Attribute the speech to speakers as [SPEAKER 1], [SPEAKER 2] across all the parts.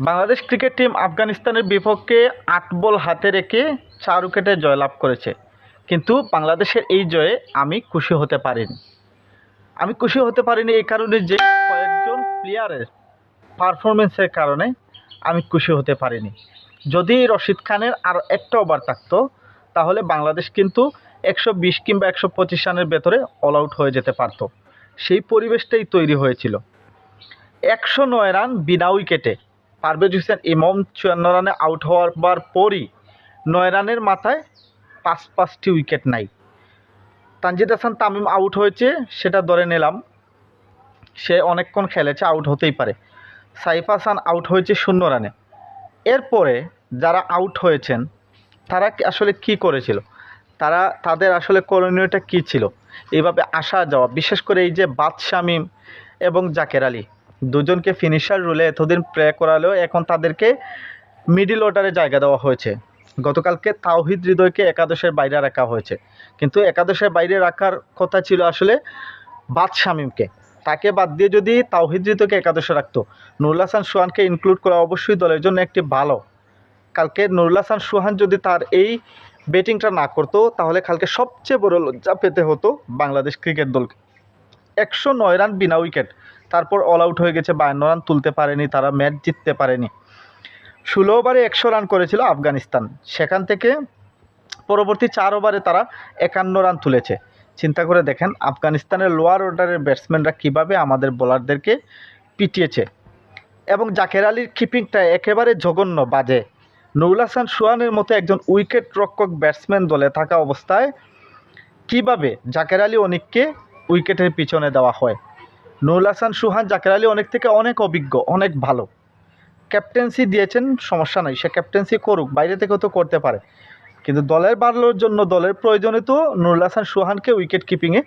[SPEAKER 1] Bangladesh cricket team আফগানিস্তানের বিপক্ষে আট বল হাতে রেখে চার উইকেটে জয়লাভ করেছে। কিন্তু বাংলাদেশের এই জয়ে আমি খুশি হতে পারিনি। আমি খুশি হতে পারিনি এই কারণে যে কয়েকজন প্লেয়ারের পারফরমেন্সের কারণে আমি খুশি হতে পারিনি। যদি রশিদ খানের আরও একটা ওভার থাকতো, তাহলে বাংলাদেশ কিন্তু একশো বিশ কিংবা একশো পঁচিশ রানের ভেতরে অল আউট হয়ে যেতে পারতো। সেই পরিবেশটাই তৈরি হয়েছিল। একশো নয় রান বিনা উইকেটে। পারভেজ হোসেন ইমাম চুয়ান্ন রানে আউট হওয়ার পরই নয় রানের মাথায় পাঁচ, পাঁচটি উইকেট নাই। তানজিদ হাসান তামিম আউট হয়েছে, সেটা ধরে নিলাম। সে অনেকক্ষণ খেলেছে আউট হতেই পারে। সাইফ হাসান আউট হয়েছে শূন্য রানে। এরপরে যারা আউট হয়েছেন, তারা আসলে কি করেছিল? তারা, তাদের আসলে করণীয়টা কী ছিল? এইভাবে আসা যাওয়া, বিশেষ করে এই যে বাদ শামিম এবং জাকের আলী দুজনকে ফিনিশার রুলে এতদিন প্লে করালেও এখন তাদেরকে মিডিল অর্ডারে জায়গা দেওয়া হয়েছে। গতকালকে তাওহিদ হৃদয়কে একাদশের বাইরে রাখা হয়েছে। কিন্তু একাদশের বাইরে রাখার কথা ছিল আসলে বাদ শামিমকে। তাকে বাদ দিয়ে যদি তাওহিদ হৃদয়কে একাদশে রাখতো, নুরুল হাসান সোহানকে ইনক্লুড করা অবশ্যই দলের জন্য একটি ভালো। কালকে নুরুল হাসান সোহান যদি তার এই ব্যাটিংটা না করতো, তাহলে কালকে সবচেয়ে বড় লজ্জা পেতে হতো বাংলাদেশ ক্রিকেট দলকে। একশো নয় রান, বিনা উইকেট। তারপর অল আউট হয়ে গেছে, বায়ান্ন রান তুলতে পারেনি তারা, ম্যাচ জিততে পারেনি। ষোলো ওভারে একশো রান করেছিল আফগানিস্তান। সেখান থেকে পরবর্তী চার ওভারে তারা একান্ন রান তুলেছে। চিন্তা করে দেখেন আফগানিস্তানের লোয়ার অর্ডারের ব্যাটসম্যানরা কীভাবে আমাদের বোলারদেরকে পিটিয়েছে। এবং জাকের আলীর কিপিংটা একেবারে জঘন্য বাজে। নুরুল হাসান সোহানের মতো একজন উইকেট রক্ষক ব্যাটসম্যান দলে থাকা অবস্থায় কীভাবে জাকের আলী অনেককে উইকেটের পিছনে দেওয়া হয়। নুরুল হাসান, সুহান, জাকের আলী অনেক থেকে অনেক অভিজ্ঞ, অনেক ভালো। ক্যাপ্টেন্সি দিয়েছেন, সমস্যা নাই, সে ক্যাপ্টেন্সি করুক, বাইরে থেকেও তো করতে পারে। কিন্তু দলের বাড়লোর জন্য, দলের প্রয়োজনে তো নুরুল হাসান, সুহানকে উইকেট কিপিংয়ে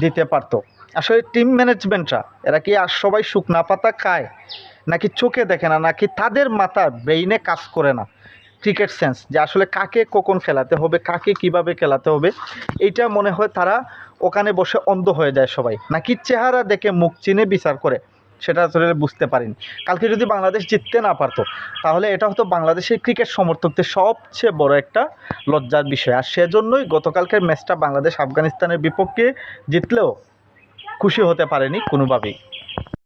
[SPEAKER 1] দিতে পারতো। আসলে টিম ম্যানেজমেন্টরা, এরা কি আর সবাই শুকনা পাতা খায়? নাকি চোখে দেখে না, নাকি তাদের মাথা ব্রেইনে কাজ করে না? ক্রিকেট সেন্স যে আসলে কাকে কখন খেলাতে হবে, কাকে কীভাবে খেলাতে হবে, এইটা মনে হয় তারা ওখানে বসে অন্ধ হয়ে যায় সবাই। নাকি চেহারা দেখে মুখ চিনে বিচার করে, সেটা আসলে বুঝতে পারেন। কালকে যদি বাংলাদেশ জিততে না পারতো, তাহলে এটা হতো বাংলাদেশের ক্রিকেট সমর্থকদের সবচেয়ে বড় একটা লজ্জার বিষয়। আর সেজন্যই গতকালকের ম্যাচটা বাংলাদেশ আফগানিস্তানের বিপক্ষে জিতলেও খুশি হতে পারেনি কোনোভাবেই।